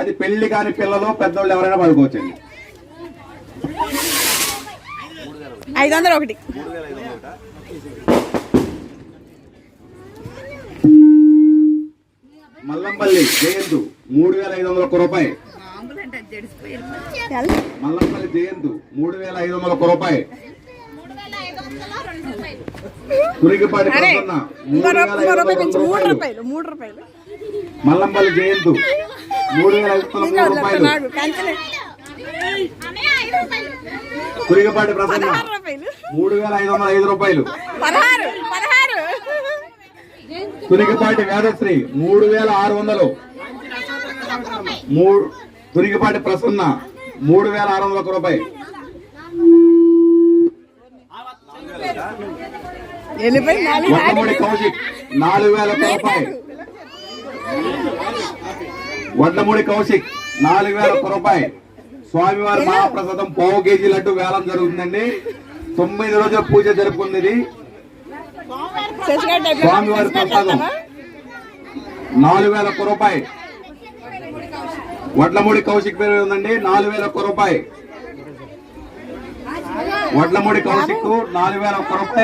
అది పెళ్ళి కాని పిల్లలు పెద్దోళ్ళు ఎవరైనా పడుకోవచ్చండి. ఐదు వందలు ఒకటి. మల్లంపల్లి జయంతు మూడు వేల ఐదు వందల ఒక రూపాయి. మల్లంపల్లి జయంతు మూడు వేల ఐదు వందల ఒక రూపాయి. మూడు రూపాయలు. రూపాయలు రూపాయలు. మల్లంపల్లి జయంతు. మూడు వేల ఐదు రూపాయలు కురిగిపాటి ప్రసన్న. రూపాయలు. మూడు వేల ఐదు వందల ఐదు రూపాయలు. తురిగిపాటి వేదశ్రీ మూడు వేల ఆరు వందలు. మూడు తురిగిపాటి ప్రసన్న మూడు వేల ఆరు వందల ఒక రూపాయి. నాలుగు వడ్లమూడి కౌశిక్ నాలుగు వేల ఒక రూపాయి వడ్లమూడి కౌశిక్ నాలుగు వేల ఒక రూపాయి స్వామివారి మహాప్రసాదం పావు కేజీ లడ్డు వేలం జరుగుతుందండి. తొమ్మిది రోజుల పూజ జరుపుకుంది స్వామివారి ప్రసాదం? నాలుగు వేల ఒక్క రూపాయి వడ్లమూడి కౌశిక్ పేరు ఉందండి నాలుగు వేల ఒక్క రూపాయి వడ్లమూడి కౌశిక్ నాలుగు వేల ఒక్క రూపాయి